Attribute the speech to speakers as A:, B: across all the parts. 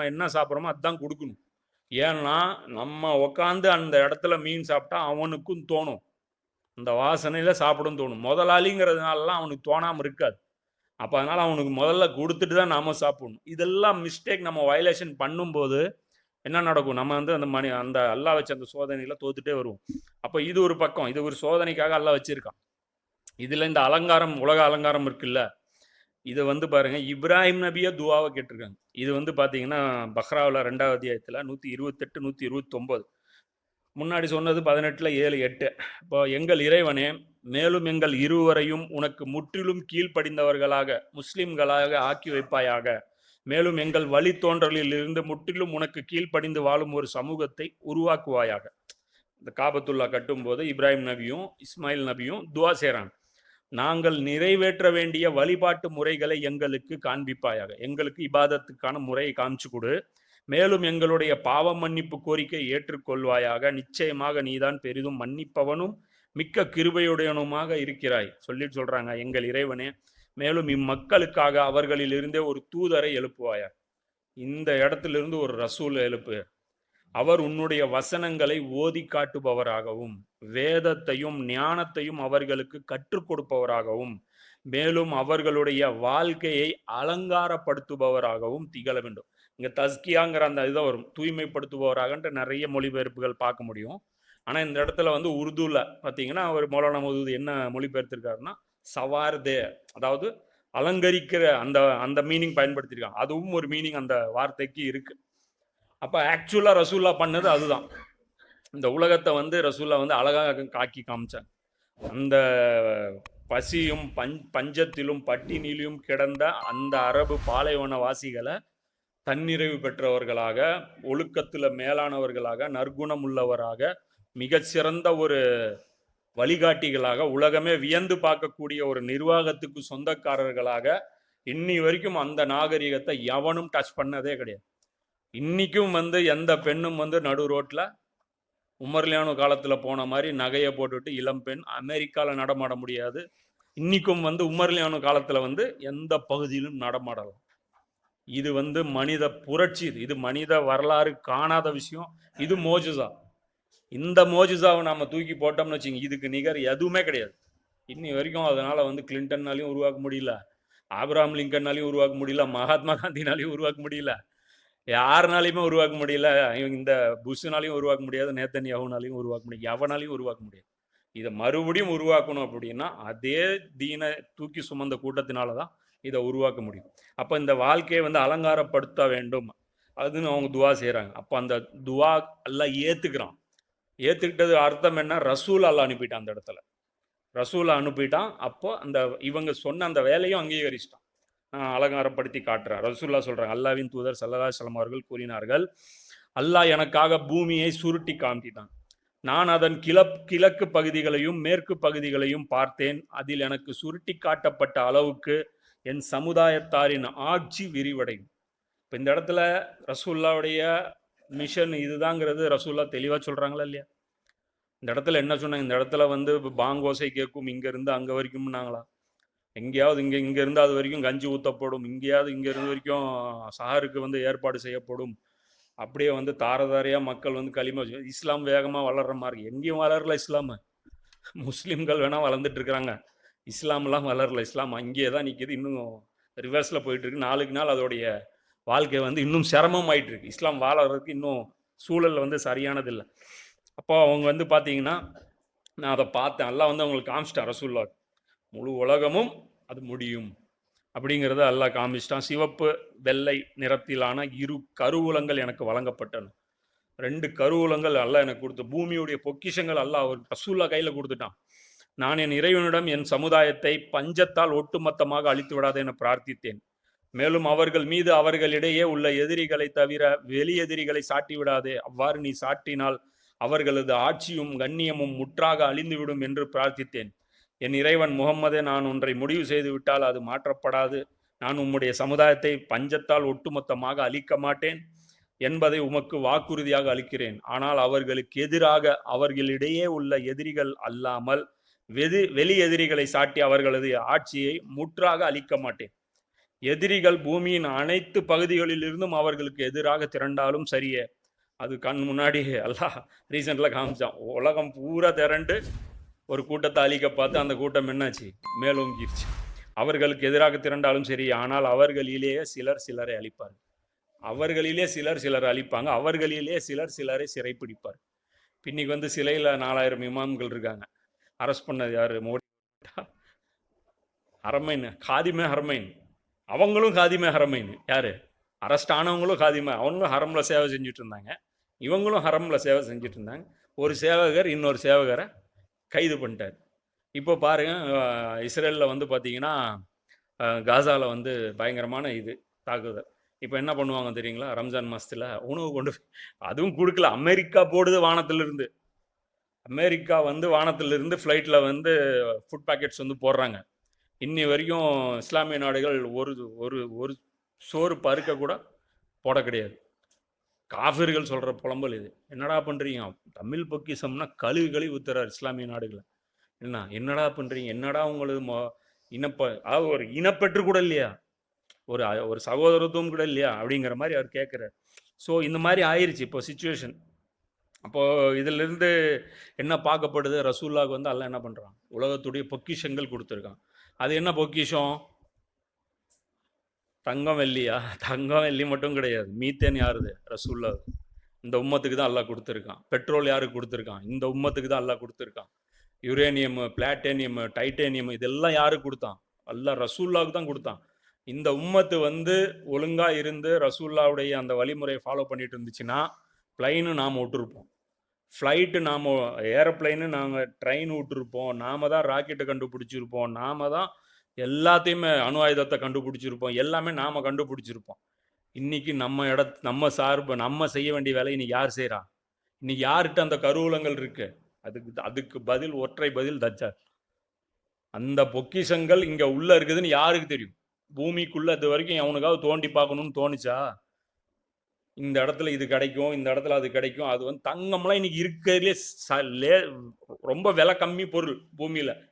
A: நம்ம என்ன சாப்பிட்றோமோ அதுதான் கொடுக்கணும். ஏன்னா நம்ம உக்காந்து அந்த இடத்துல மீன் சாப்பிட்டா அவனுக்கும் தோணும். அந்த வாசனையில் சாப்பிடும் தோணும். முதலாளிங்கிறதுனாலலாம் அவனுக்கு தோணாமல் இருக்காது. அப்போ அதனால் அவனுக்கு முதல்ல கொடுத்துட்டு தான் நாம் சாப்பிடணும். இதெல்லாம் மிஸ்டேக் நம்ம வயலேஷன் பண்ணும்போது என்ன நடக்கும்? நம்ம வந்து அந்த மணி அந்த அல்லா வச்ச அந்த சோதனையில் தோத்துட்டே வருவோம். அப்போ இது ஒரு பக்கம். இது ஒரு சோதனைக்காக அல்லா வச்சுருக்கான். இதுல இந்த அலங்காரம் உலக அலங்காரம் இருக்குல்ல? இது வந்து பாருங்க இப்ராஹிம் நபியா துவாவை கேட்டிருக்காங்க. இது வந்து பாத்தீங்கன்னா பஹ்ராவில் ரெண்டாவது அத்தியாயத்தில் நூற்றி இருபத்தெட்டு நூற்றி இருபத்தொம்போது முன்னாடி சொன்னது பதினெட்டில் ஏழு எட்டு. இப்போ எங்கள் இறைவனே மேலும் எங்கள் இருவரையும் உனக்கு முற்றிலும் கீழ்ப்படிந்தவர்களாக முஸ்லிம்களாக ஆக்கி வைப்பாயாக. மேலும் எங்கள் வழித்தோன்றலில் இருந்து முற்றிலும் உனக்கு கீழ்ப்படிந்து வாழும் ஒரு சமூகத்தை உருவாக்குவாயாக. இந்த காபத்துல்லா கட்டும்போது இப்ராஹிம் நபியும் இஸ்மாயில் நபியும் துவா செய்கிறாங்க நாங்கள் நிறைவேற்ற வேண்டிய வழிபாட்டு முறைகளை எங்களுக்கு காண்பிப்பாயாக. எங்களுக்கு இபாதத்துக்கான முறையை காமிச்சு கொடு. மேலும் எங்களுடைய பாவ மன்னிப்பு கோரிக்கை ஏற்றுக்கொள்வாயாக. நிச்சயமாக நீதான் பெரிதும் மன்னிப்பவனும் மிக்க கிருபையுடையனுமாக இருக்கிறாய். சொல்லிட்டு சொல்றாங்க எங்கள் இறைவனே. மேலும் இம்மக்களுக்காக அவர்களிலிருந்தே ஒரு தூதரை எழுப்புவாயா? இந்த இடத்திலிருந்து ஒரு ரசூல் எழுப்பு. அவர் உன்னுடைய வசனங்களை ஓதி காட்டுபவராகவும் வேதத்தையும் ஞானத்தையும் அவர்களுக்கு கற்றுக் கொடுப்பவராகவும் மேலும் அவர்களுடைய வாழ்க்கையை அலங்காரப்படுத்துபவராகவும் திகழ வேண்டும். இங்க தஸ்கியாங்கிற அந்த இதை வரும் தூய்மைப்படுத்துபவராகன்ற நிறைய மொழிபெயர்ப்புகள் பார்க்க முடியும். ஆனா இந்த இடத்துல வந்து உருதுல பாத்தீங்கன்னா அவர் மௌலானா மதுது என்ன மொழிபெயர்த்திருக்காருன்னா சவார்தே அதாவது அலங்கரிக்கிற அந்த அந்த மீனிங் பயன்படுத்தியிருக்காங்க. அதுவும் ஒரு மீனிங் அந்த வார்த்தைக்கு இருக்குது அப்போ ஆக்சுவலாக ரசூல்லா பண்ணது அதுதான். இந்த உலகத்தை வந்து ரசூல்லா வந்து அழகாக காக்கி காமிச்சாங்க அந்த பசியும் பஞ் பஞ்சத்திலும் பட்டினியிலும் கிடந்த அந்த அரபு பாலைவன வாசிகளை தன்னிறைவு பெற்றவர்களாக ஒழுக்கத்தில் மேலானவர்களாக நற்குணம் உள்ளவராக மிகச்சிறந்த ஒரு வழிகாட்டிகளாக உலகமே வியந்து பார்க்கக்கூடிய ஒரு நிர்வாகத்துக்கு சொந்தக்காரர்களாக இன்னி வரைக்கும் அந்த நாகரிகத்தை எவனும் டச் பண்ணதே கிடையாது. இன்றைக்கும் வந்து எந்த பெண்ணும் வந்து நடு ரோட்டில் உமர்லியானு காலத்தில் போன மாதிரி நகையை போட்டுட்டு இளம் பெண் அமெரிக்காவில் நடமாட முடியாது. இன்றைக்கும் வந்து உமர்லியானு காலத்தில் வந்து எந்த பகுதியிலும் நடமாடலாம். இது வந்து மனித புரட்சி இது. இது மனித வரலாறு காணாத விஷயம். இது மோஜுசா. இந்த மோஜுசாவை நம்ம தூக்கி போட்டோம்னு வச்சுங்க இதுக்கு நிகர் எதுவுமே கிடையாது. இன்னி வரைக்கும் அதனால் வந்து கிளின்டன்னாலையும் உருவாக்க முடியல. ஆப்ராம் லிங்கன்னாலையும் உருவாக்க முடியல. மகாத்மா காந்தினாலையும் உருவாக்க முடியல. யாருனாலையுமே உருவாக்க முடியல. இவங்க இந்த புஷ்ஷுனாலையும் உருவாக்க முடியாது நேத்தன் யவுனாலையும் உருவாக்க முடியாது எவனாலையும் உருவாக்க முடியாது. இதை மறுபடியும் உருவாக்கணும் அப்படின்னா அதே தீனை தூக்கி சுமந்த கூட்டத்தினால தான் இதை உருவாக்க முடியும். அப்போ இந்த வாழ்க்கையை வந்து அலங்காரப்படுத்த வேண்டும். அதுன்னு அவங்க துவா செய்கிறாங்க அப்போ அந்த துவா எல்லாம் ஏற்றுக்கிறான் ஏற்றுக்கிட்டது அர்த்தம் என்ன? ரசூல் அல்ல அனுப்பிட்டான் அந்த இடத்துல. ரசூலை அனுப்பிட்டான். அப்போ அந்த இவங்க சொன்ன அந்த வேலையும் அங்கீகரிச்சிட்டான். அலங்காரப்படுத்தி காட்டுறார். ரசூல்லா சொல்கிறாங்க அல்லாவின் தூதர் சல்லல்லா சலம் அவர்கள் கூறினார்கள் அல்லாஹ் எனக்காக பூமியை சுருட்டி காமிட்டான் நான் அதன் கிழப் கிழக்கு பகுதிகளையும் மேற்கு பகுதிகளையும் பார்த்தேன். அதில் எனக்கு சுருட்டி காட்டப்பட்ட அளவுக்கு என் சமுதாயத்தாரின் ஆட்சி விரிவடையும். இப்போ இந்த இடத்துல ரசூல்லாவுடைய மிஷன் இதுதாங்கிறது. ரசூல்லா தெளிவாக சொல்கிறாங்களா இல்லையா? இந்த இடத்துல என்ன சொன்னாங்க? இந்த இடத்துல வந்து பாங்கோசை கேட்கும் இங்கேருந்து இருந்து அங்க வரைக்கும்னாங்களா? எங்கேயாவது இங்கே இங்கே இருந்து அது வரைக்கும் கஞ்சி ஊற்றப்படும் இங்கேயாவது இங்கே இருந்து வரைக்கும் சாருக்கு வந்து ஏற்பாடு செய்யப்படும். அப்படியே வந்து தாரதாரியா மக்கள் வந்து களிமா இஸ்லாம் வேகமாக வளர்ற மாதிரி. எங்கேயும் வளரல இஸ்லாமு. முஸ்லீம்கள் வேணால் வளர்ந்துட்டு இருக்கிறாங்க. இஸ்லாம்லாம் வளரல இஸ்லாம். அங்கேயே தான் நிற்கிது இன்னும் ரிவர்ஸில் போயிட்டுருக்கு நாளுக்கு நாள் அதோடைய வாழ்க்கை வந்து இன்னும் சிரமமாயிட்டு இருக்கு இஸ்லாம் வாழறதுக்கு இன்னும் சூழல் வந்து சரியானதில்லை. அப்போ அவங்க வந்து பார்த்தீங்கன்னா நான் அதை பார்த்தேன். எல்லாம் வந்து அவங்களுக்கு காமிச்சிட்டேன் ரசூல்லா முழு உலகமும் அது முடியும். அப்படிங்கிறத அல்லாஹ் காமிச்சிட்டான். சிவப்பு வெள்ளை நிறத்திலான இரு கருவூலங்கள் எனக்கு வழங்கப்பட்டன. ரெண்டு கருவூலங்கள் அல்லாஹ் எனக்கு கொடுத்த. பூமியுடைய பொக்கிஷங்கள் அல்லாஹ் அவர் ரசூல்லா கையில் கொடுத்துட்டான். நான் என் இறைவனிடம் என் சமுதாயத்தை பஞ்சத்தால் ஒட்டுமொத்தமாக அழித்து விடாது என பிரார்த்தித்தேன். மேலும் அவர்கள் மீது அவர்களிடையே உள்ள எதிரிகளை தவிர வெளி எதிரிகளை சாட்டி விடாதே. அவ்வாறு நீ சாட்டினால் அவர்களது ஆட்சியும் கண்ணியமும் முற்றாக அழிந்துவிடும் என்று பிரார்த்தித்தேன். என் இறைவன் முகம்மதே நான் ஒன்றை முடிவு செய்து விட்டால் அது மாற்றப்படாது. நான் உம்முடைய சமுதாயத்தை பஞ்சத்தால் ஒட்டுமொத்தமாக அழிக்க மாட்டேன் என்பதை உமக்கு வாக்குறுதியாக அளிக்கிறேன். ஆனால் அவர்களுக்கு எதிராக அவர்களிடையே உள்ள எதிரிகள் அல்லாமல் வெது வெளி எதிரிகளை சாட்டி அவர்களது ஆட்சியை முற்றாக அழிக்க மாட்டேன். எதிரிகள் பூமியின் அனைத்து பகுதிகளிலிருந்தும் அவர்களுக்கு எதிராக திரண்டாலும் சரியே. அது கண் முன்னாடி எல்லாம் ரீசெண்டில் காமிச்சான். உலகம் பூரா திரண்டு ஒரு கூட்டத்தை அழிக்க பார்த்து அந்த கூட்டம் என்னாச்சு? மேலோங்கிருச்சு. அவர்களுக்கு எதிராக திரண்டாலும் சரி ஆனால் அவர்களிலேயே சிலர் சிலரை அழிப்பார் அவர்களிலே சிலர் சிலர் அழிப்பாங்க. அவர்களிலே சிலர் சிலரை சிறைப்பிடிப்பார். இன்னைக்கு வந்து சிலையில் நாலாயிரம் இமாம்கள் இருக்காங்க. அரெஸ்ட் பண்ணது யார்? மோடி. ஹரமைன் காதிமே ஹரமைன். அவங்களும் காதிமே ஹரமைன். யார்? அரெஸ்ட் ஆனவங்களும் காதிமே. அவங்களும் ஹரமில் சேவை செஞ்சுட்டு இருந்தாங்க. இவங்களும் ஹரமில் சேவை செஞ்சுட்டு இருந்தாங்க. ஒரு சேவகர் இன்னொரு சேவகரை கைது பண்ணிட்டார். இப்போ பாருங்க இஸ்ரேலில் வந்து பார்த்தீங்கன்னா காசாவில் வந்து பயங்கரமான இது தாக்குதல். இப்போ என்ன பண்ணுவாங்க தெரியுங்களா? ரம்ஜான் மாதத்தில் உணவு கொண்டு போய் அதுவும் கொடுக்கல. அமெரிக்கா போடுது வானத்திலிருந்து. அமெரிக்கா வந்து வானத்திலிருந்து ஃப்ளைட்டில் வந்து ஃபுட் பேக்கெட்ஸ் வந்து போடுறாங்க. இன்னி வரைக்கும் இஸ்லாமிய நாடுகள் ஒரு ஒரு ஒரு சோறு பருக்க கூட போட கிடையாது. காஃபிர்கள் சொல்கிற புலம்பல் இது. என்னடா பண்ணுறீங்க தமிழ் பொக்கிசம்னா கழுவி கழுவி ஊத்துறார் இஸ்லாமிய நாடுகளை. என்ன என்னடா பண்ணுறீங்க என்னடா உங்களது மொ இனப்ப அதாவது ஒரு இனப்பற்று கூட இல்லையா? ஒரு ஒரு சகோதரத்துவம் கூட இல்லையா? அப்படிங்கிற மாதிரி அவர் கேட்குறாரு ஸோ இந்த மாதிரி ஆயிடுச்சு இப்போ சுச்சுவேஷன் அப்போது இதிலிருந்து என்ன பார்க்கப்படுது? ரசூல்லாவுக்கு வந்து அதெல்லாம் என்ன பண்ணுறான் உலகத்துடைய பொக்கிஷங்கள் கொடுத்துருக்கான். அது என்ன பொக்கிஷம்? தங்கம் வெள்ளியா தங்கம் வெள்ளி மட்டும் கிடையாது. மீத்தேன் யாருது? ரசூல்லா இந்த உம்மத்துக்கு தான் அல்லாஹ் கொடுத்துருக்கான். பெட்ரோல் யாருக்கு கொடுத்துருக்கான்? இந்த உம்மத்துக்கு தான் அல்லாஹ் கொடுத்துருக்கான். யுரேனியம் பிளாட்டேனியம் டைட்டேனியம் இதெல்லாம் யாருக்கு கொடுத்தான்? எல்லாம் ரசூல்லாவுக்கு தான் கொடுத்தான். இந்த உம்மத்து வந்து ஒழுங்காக இருந்து ரசூல்லாவுடைய அந்த வழிமுறையை ஃபாலோ பண்ணிட்டு இருந்துச்சுன்னா பிளைனு நாம் விட்டுருப்போம். ஃப்ளைட்டு நாம் ஏரோப்ளைனு நாங்கள் ட்ரெயின் விட்டுருப்போம். நாம தான் ராக்கெட்டை கண்டுபிடிச்சிருப்போம். நாம தான் எல்லாத்தையுமே அணு ஆயுதத்தை கண்டுபிடிச்சிருப்போம். எல்லாமே நாம் கண்டுபிடிச்சிருப்போம். இன்னைக்கு நம்ம இட நம்ம சார்பு நம்ம செய்ய வேண்டிய வேலை இன்னைக்கு யார் செய்கிறா இன்னைக்கு யார்கிட்ட அந்த கருவூலங்கள் இருக்கு? அதுக்கு அதுக்கு பதில் ஒற்றை பதில் தச்சார் அந்த பொக்கிஷங்கள் இங்கே உள்ளே இருக்குதுன்னு யாருக்கு தெரியும்? பூமிக்குள்ளே இது வரைக்கும் அவனுக்காவது தோண்டி பார்க்கணும்னு தோணுச்சா? இந்த இடத்துல இது கிடைக்கும் இந்த இடத்துல அது கிடைக்கும். அது வந்து தங்கம்லாம் இன்னைக்கு இருக்கிறதுலே ச- லே- ரொம்ப விலை கம்மி பொருள் பூமியில்.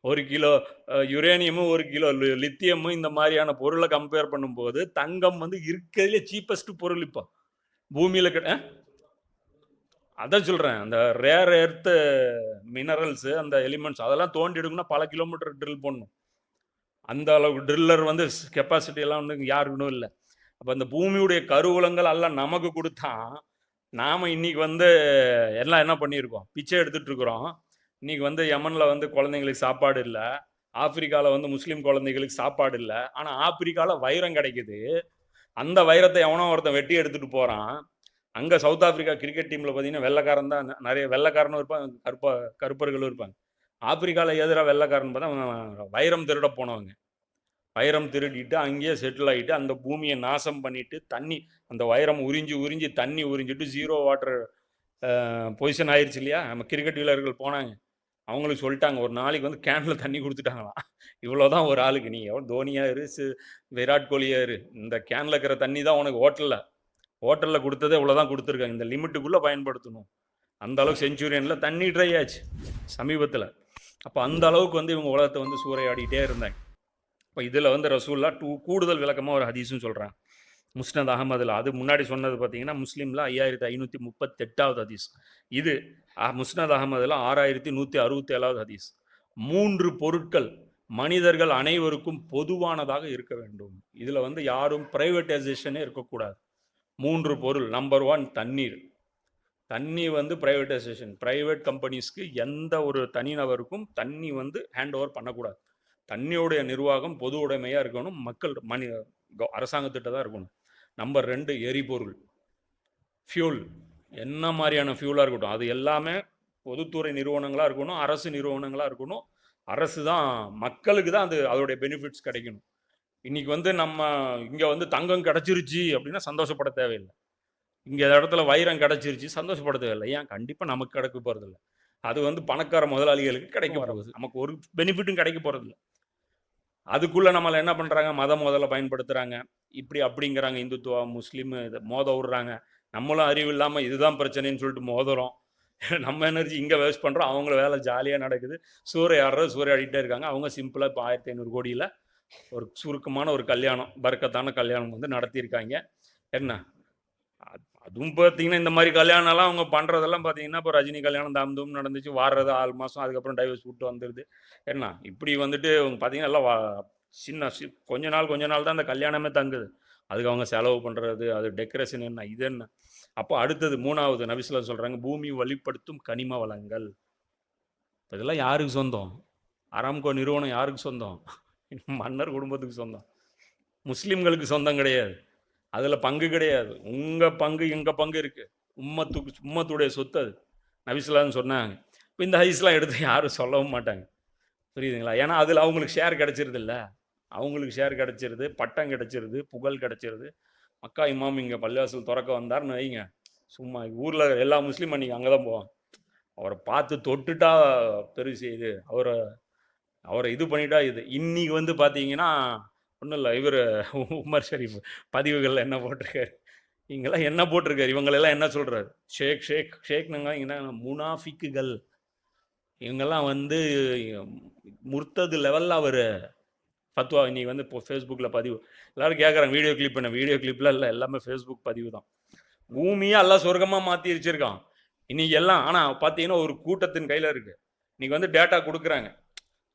A: ஒரு கிலோ யுரேனியமும் ஒரு கிலோ லி- லித்தியமும் இந்த மாதிரியான பொருளை கம்பேர் பண்ணும்போது தங்கம் வந்து இருக்கிறதுல சீப்பஸ்ட் பொருள் இப்போ. பூமியில் கிட்ட அதான் சொல்கிறேன் அந்த ரேர் எர்த்து மினரல்ஸு அந்த எலிமெண்ட்ஸ் அதெல்லாம் தோண்டி எடுக்கணும்னா பல கிலோமீட்டர் ட்ரில் பண்ணணும் அந்த அளவுக்கு ட்ரில்லர் வந்து கெப்பாசிட்டி எல்லாம் வந்து யாருக்கும் இல்லை. அப்போ இந்த பூமியுடைய கருவூலங்கள் எல்லாம் நமக்கு கொடுத்தா நாம் இன்னைக்கு வந்து எல்லாம் என்ன பண்ணியிருக்கோம்? பிச்சை எடுத்துட்டு இருக்கிறோம். இன்னைக்கு வந்து யமனில் வந்து குழந்தைங்களுக்கு சாப்பாடு இல்லை. ஆப்பிரிக்காவில் வந்து முஸ்லீம் குழந்தைகளுக்கு சாப்பாடு இல்லை. ஆனால் ஆப்பிரிக்காவில் வைரம் கிடைக்குது. அந்த வைரத்தை எவனோ ஒருத்தன் வெட்டி எடுத்துகிட்டு போகிறான் அங்கே சவுத் ஆப்பிரிக்கா கிரிக்கெட் டீமில் பார்த்தீங்கன்னா வெள்ளைக்காரன் தான். நிறைய வெள்ளைக்காரனும் இருப்பாங்க கருப்பா கருப்பர்களும் இருப்பாங்க. ஆப்பிரிக்காவில் எதிராக வெள்ளைக்காரன் பார்த்தா வைரம் திருட போனவங்க. வைரம் திருடிட்டு அங்கேயே செட்டில் ஆகிட்டு அந்த பூமியை நாசம் பண்ணிட்டு தண்ணி அந்த வைரம் உறிஞ்சி உறிஞ்சி தண்ணி உறிஞ்சிட்டு ஜீரோ வாட்டர் பொசிஷன் ஆயிடுச்சு இல்லையா? நம்ம கிரிக்கெட் வீரர்கள் போனாங்க. அவங்களுக்கு சொல்லிட்டாங்க ஒரு நாளைக்கு வந்து கேனில் தண்ணி கொடுத்துட்டாங்களாம் இவ்வளோதான் ஒரு ஆளுக்கு. நீ எவ்வளோ தோனியா இரு சி- விராட் கோலியா இரு. இந்த கேனில் இருக்கிற தண்ணி தான் உனக்கு ஹோட்டலில் ஹோட்டலில் கொடுத்ததே இவ்வளோதான் கொடுத்துருக்காங்க. இந்த லிமிட்டுக்குள்ளே பயன்படுத்தணும். அந்த அளவுக்கு செஞ்சுரியனில் தண்ணி ட்ரை ஆச்சு சமீபத்தில். அப்போ அந்த அளவுக்கு வந்து இவங்க உலகத்தை வந்து சூறையாடிக்கிட்டே இருந்தாங்க. இப்போ இதில் வந்து ரசூல்லா டூ கூடுதல் விளக்கமாக ஒரு ஹதீஸும் சொல்கிறாங்க முஸ்னத் அகமதுல அது முன்னாடி சொன்னது பார்த்தீங்கன்னா முஸ்லீமில் ஐயாயிரத்தி ஐநூற்றி முப்பத்தெட்டாவது ஹதீஸ். இது முஸ்னத் அகமதுல ஆறாயிரத்தி நூற்றி அறுபத்தி ஏழாவது ஹதீஸ். மூன்று பொருட்கள் மனிதர்கள் அனைவருக்கும் பொதுவானதாக இருக்க வேண்டும். இதில் வந்து யாரும் பிரைவேட்டைசேஷனே இருக்கக்கூடாது. மூன்று பொருள். நம்பர் ஒன் தண்ணீர். தண்ணி வந்து ப்ரைவேட்டைசேஷன் ப்ரைவேட் கம்பெனிஸ்க்கு எந்த ஒரு தனிநபருக்கும் தண்ணி வந்து ஹேண்ட் ஓவர் பண்ணக்கூடாது. தண்ணியோடைய நிர்வாகம் பொது உடைமையாக இருக்கணும். மக்கள் மனி அரசாங்கத்திட்ட தான் இருக்கணும். நம்பர் ரெண்டு எரிபொருள். ஃபியூல் என்ன மாதிரியான ஃபியூலாக இருக்கட்டும். அது எல்லாமே பொதுத்துறை நிறுவனங்களாக இருக்கணும் அரசு நிறுவனங்களாக இருக்கணும். அரசு தான் மக்களுக்கு தான் அது அதோடைய பெனிஃபிட்ஸ் கிடைக்கணும். இன்னைக்கு வந்து நம்ம இங்கே வந்து தங்கம் கிடச்சிருச்சு அப்படின்னா சந்தோஷப்பட தேவையில்லை. இங்கே இடத்துல வைரம் கிடச்சிருச்சு சந்தோஷப்பட தேவையில்லை. ஏன்? கண்டிப்பாக நமக்கு கிடைக்க போகிறதில்ல அது வந்து பணக்கார முதலாளிகளுக்கு கிடைக்க போகிறது நமக்கு ஒரு பெனிஃபிட்டும் கிடைக்க போகிறதில்ல அதுக்குள்ளே நம்மளை என்ன பண்ணுறாங்க மதம் முதல்ல பயன்படுத்துகிறாங்க இப்படி அப்படிங்கிறாங்க. இந்துத்துவா முஸ்லீம் இதை மோத விடுறாங்க. நம்மளும் அறிவு இல்லாமல் இதுதான் பிரச்சனைன்னு சொல்லிட்டு மோதுறோம். நம்ம எனர்ஜி இங்கே வேஸ்ட் பண்ணுறோம் அவங்கள வேலை ஜாலியாக நடக்குது. சூரிய ஆடுறது சூரிய சூறையாடிட்டே இருக்காங்க. அவங்க சிம்பிளாக இப்போ ஆயிரத்தி ஐநூறு கோடியில் ஒரு சுருக்கமான ஒரு கல்யாணம் பரக்கத்தான கல்யாணம் வந்து நடத்தியிருக்காங்க. என்ன? அதுவும் பார்த்தீங்கன்னா இந்த மாதிரி கல்யாணம்லாம் அவங்க பண்ணுறதெல்லாம் பார்த்தீங்கன்னா இப்போ ரஜினி கல்யாணம் தாம் நடந்துச்சு வாடுறது ஆறு மாதம் அதுக்கப்புறம் டைவர்ஸ் விட்டு வந்துடுது என்ன இப்படி வந்துட்டு அவங்க பார்த்தீங்கன்னா எல்லாம் வா- சின்ன சி கொஞ்ச நாள் கொஞ்ச நாள் தான் அந்த கல்யாணமே தங்குது. அதுக்கு அவங்க செலவு பண்ணுறது அது டெக்கரேஷன் என்ன இது என்ன. அப்போ அடுத்தது மூணாவது நபிசுல்லா சொல்கிறாங்க பூமி வழிப்படுத்தும் கனிம வளங்கள். இப்போ இதெல்லாம் யாருக்கு சொந்தம்? அராம்கோ நிறுவனம் யாருக்கு சொந்தம்? மன்னர் குடும்பத்துக்கு சொந்தம். முஸ்லீம்களுக்கு சொந்தம் கிடையாது. அதில் பங்கு கிடையாது. உங்கள் பங்கு எங்கள் பங்கு இருக்குது உம்மத்துக்கு உம்மத்துடைய சொத்து அது. நபிசுல்லான்னு சொன்னாங்க. இப்போ இந்த ஹைஸ்லாம் எடுத்து யாரும் சொல்லவும் மாட்டாங்க. புரியுதுங்களா? ஏன்னா அதில் அவங்களுக்கு ஷேர் கிடச்சிருது இல்லை. அவங்களுக்கு ஷேர் கிடச்சிருது பட்டம் கிடச்சிருது புகழ் கிடச்சிருது. மக்கா இமாம் இங்கே பள்ளிவாசல் திறக்க வந்தார்னு வைங்க. சும்மா ஊரில் எல்லா முஸ்லீம் அன்றைக்கி அங்கே தான் போவான் அவரை பார்த்து தொட்டுட்டா பெருசு இது. அவரை அவரை இது பண்ணிட்டா இது. இன்னைக்கு வந்து பார்த்தீங்கன்னா ஒன்றும் இல்லை. இவர் உமர் ஷரீஃப் பதிவுகளில் என்ன போட்டிருக்காரு? இங்கெல்லாம் என்ன போட்டிருக்காரு? இவங்களெல்லாம் என்ன சொல்கிறாரு ஷேக் ஷேக் ஷேக்னுங்க இங்கே முனாஃபிக்குகள். இவங்கெல்லாம் வந்து முர்த்தது லெவலில் அவர் ஃபத்வா இன்னைக்கு வந்து இப்போ ஃபேஸ்புக்கில் பதிவு. எல்லோரும் கேட்குறாங்க வீடியோ கிளிப் பண்ண வீடியோ கிளிப்லாம் இல்லை எல்லாமே ஃபேஸ்புக் பதிவு தான். பூமியை எல்லாம் சொர்க்கமாக மாற்றி வச்சுருக்கான் இன்றைக்கி எல்லாம் ஆனால் பார்த்தீங்கன்னா ஒரு கூட்டத்தின் கையில் இருக்குது இன்றைக்கி வந்து டேட்டா கொடுக்குறாங்க.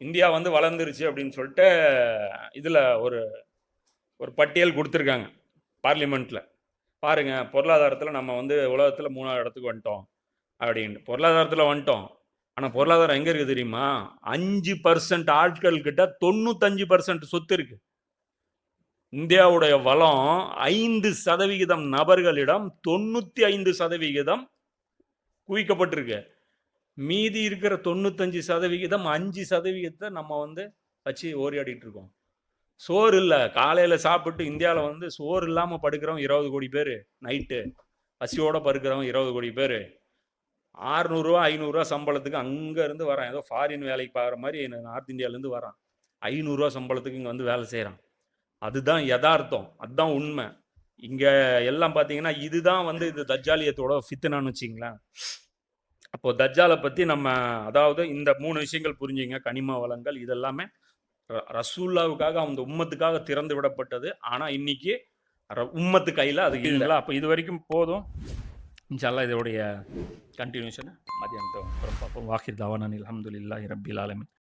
A: இந்தியா வந்து வளர்ந்துருச்சு அப்படின்னு சொல்லிட்டு இதில் ஒரு ஒரு பட்டியல் கொடுத்துருக்காங்க பார்லிமெண்ட்டில் பாருங்கள் பொருளாதாரத்தில் நம்ம வந்து உலகத்தில் மூணாவது இடத்துக்கு வந்துட்டோம் அப்படின்ட்டு. பொருளாதாரத்தில் வந்துட்டோம். ஆனால் பொருளாதாரம் எங்கே இருக்குது தெரியுமா? அஞ்சு பர்சன்ட் ஆட்கள் கிட்ட தொண்ணூத்தஞ்சு பர்சன்ட் சொத்து இருக்கு. இந்தியாவுடைய வளம் ஐந்து சதவிகிதம் நபர்களிடம் தொண்ணூற்றி ஐந்து சதவிகிதம் குவிக்கப்பட்டிருக்கு. மீதி இருக்கிற தொண்ணூத்தஞ்சு சதவிகிதம் அஞ்சு சதவிகிதத்தை நம்ம வந்து வச்சு ஓரியாடிட்டு இருக்கோம். சோறு இல்லை. காலையில் சாப்பிட்டு இந்தியாவில் வந்து சோறு இல்லாமல் படுக்கிறவன் இருபது கோடி பேர் நைட்டு. பசியோடு படுக்கிறவன் இருபது கோடி பேர். ஆறுநூறுவா ஐநூறுரூவா சம்பளத்துக்கு அங்கேருந்து வரான். ஏதோ ஃபாரின் வேலைக்கு பார்க்குற மாதிரி நார்த் இந்தியாவிலேருந்து வரான். ஐநூறுரூவா சம்பளத்துக்கு இங்கே வந்து வேலை செய்கிறான் அதுதான் யதார்த்தம். அதுதான் உண்மை. இங்கே எல்லாம் பார்த்தீங்கன்னா இதுதான் வந்து இது தஜாலியத்தோட ஃபித்துனான்னு வச்சிங்களேன் அப்போ தஜ்ஜாலை பற்றி நம்ம அதாவது இந்த மூணு விஷயங்கள் புரிஞ்சுங்க. கனிம வளங்கள் இதெல்லாமே ரசூல்லாவுக்காக அந்த உம்மத்துக்காக திறந்து விடப்பட்டது. ஆனால் இன்னைக்கு உம்மத்து கையில் அது இல்லை. அப்போ இது வரைக்கும் போதும். இன்ஷால்லா இதோடைய கண்டினியூஷன் மதியானத்தை பார்ப்போம். வாஹிர் தவானில் அலமதுல்லாஹி ரபில் ஆலமின்.